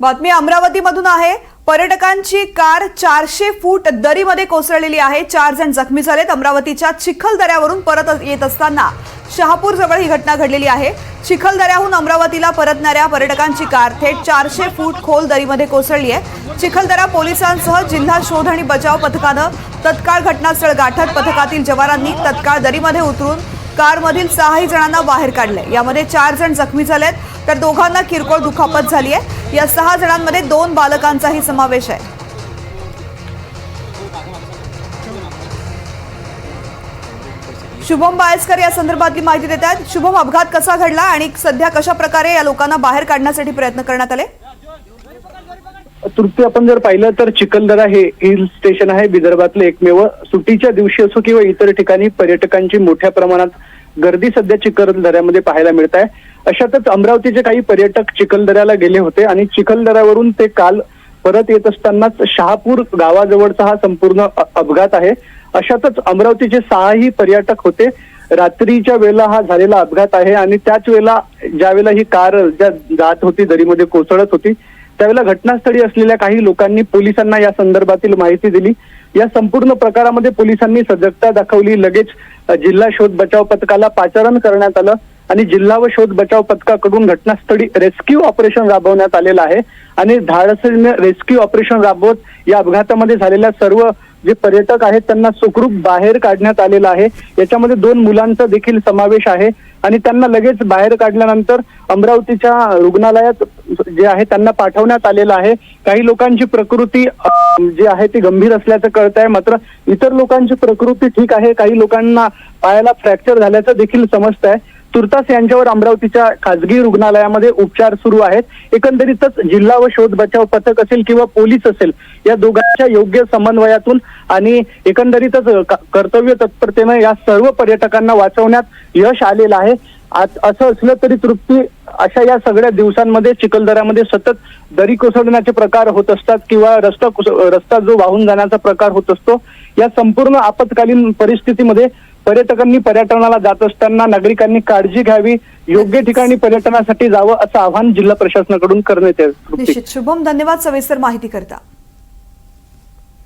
बातमी अमरावतीमधून आहे. पर्यटकांची कार चारशे फूट दरीमध्ये कोसळलेली आहे. चार जण जखमी झालेत. अमरावतीच्या चिखलदऱ्यावरून परत येत असताना शहापूर जवळ ही घटना घडलेली आहे. चिखलदऱ्याहून अमरावतीला परतणाऱ्या पर्यटकांची कार थेट चारशे फूट खोल दरीमध्ये कोसळली आहे. चिखलदरा पोलिसांसह जिल्हा शोध आणि बचाव पथकानं तत्काळ घटनास्थळ गाठत पथकातील जवानांनी तत्काळ दरीमध्ये उतरून कारमधील सहाही जणांना बाहेर काढले यामध्ये चार जण जखमी झालेत. तर दोघांना किरकोळ दुखापत झाली आहे. या सहा जणांमध्ये दोन बालकांचाही समावेश आहे. शुभम बायसकर या संदर्भातली माहिती देत आहेत शुभम अपघात कसा घडला आणि सध्या कशा प्रकारे या लोकांना बाहेर काढण्यासाठी प्रयत्न करण्यात आले? तृप्ती आपण जर पाहिलं तर चिखलदरा हे हिल स्टेशन आहे. विदर्भातलं एकमेव सुट्टीच्या दिवशी असो किंवा इतर ठिकाणी पर्यटकांची मोठ्या प्रमाणात गर्दी सध्या चिखलदऱ्यामध्ये पाहायला मिळत आहे. अशातच अमरावतीचे काही पर्यटक चिखलदऱ्याला गेले होते आणि चिखलदऱ्यावरून ते काल परत येत असतानाच शहापूर गावाजवळचा हा संपूर्ण अपघात आहे. अशातच अमरावतीचे सहाही पर्यटक होते. रात्रीच्या वेळेला हा झालेला अपघात आहे आणि त्याच वेळेला ज्या वेळेला ही कार ज्या जात होती दरीमध्ये कोसळत होती त्यावेळेला घटनास्थळी असलेल्या काही लोकांनी पोलिसांना या संदर्भातील माहिती दिली. या संपूर्ण प्रकारामध्ये पोलिसांनी सजगता दाखवली. लगेच जिल्हा शोध बचाव पथकाला पाचारण करण्यात आलं. आणि जिल्हा व शोध बचाव पथकाकडून घटनास्थळी रेस्क्यू ऑपरेशन राबवण्यात आलेलं आहे. आणि धाडसीने रेस्क्यू ऑपरेशन राबवत या अपघातामध्ये झालेल्या सर्व जे पर्यटक आहेत त्यांना सुखरूप बाहेर काढण्यात आलेलं आहे. याच्यामध्ये दोन मुलांचा देखील समावेश आहे. आणि त्यांना लगेच बाहेर काढल्यानंतर अमरावतीच्या रुग्णालयात जे आहे त्यांना पाठवण्यात आलेलं आहे. काही लोकांची प्रकृती जी आहे ती गंभीर असल्याचं कळत आहे मात्र इतर लोकांची प्रकृती ठीक आहे. काही लोकांना पायाला फ्रॅक्चर झाल्याचं देखील समजत आहे तुर्तास यांच्यावर अमरावतीच्या खासगी रुग्णालयामध्ये उपचार सुरू आहेत. एकंदरीतच जिल्हा व शोध बचाव पथक असेल किंवा पोलीस असेल या दोघांच्या योग्य समन्वयातून आणि एकंदरीतच कर्तव्य तत्परतेनं या सर्व पर्यटकांना वाचवण्यात यश आलेलं आहे. आज असं असलं तरी तृप्ती अशा या सगळ्या दिवसांमध्ये चिखलदऱ्यामध्ये सतत दरी कोसळण्याचे प्रकार होत असतात किंवा रस्ता कुस- रस्ता जो वाहून जाण्याचा प्रकार होत असतो या संपूर्ण आपत्कालीन परिस्थितीमध्ये पर्यटकांनी पर्यटनाला जात असताना नागरिकांनी काळजी घ्यावी योग्य ठिकाणी पर्यटनासाठी जावं असं आवाहन जिल्हा प्रशासनाकडून करण्यात येत शुभम धन्यवाद सविस्तर माहिती करता.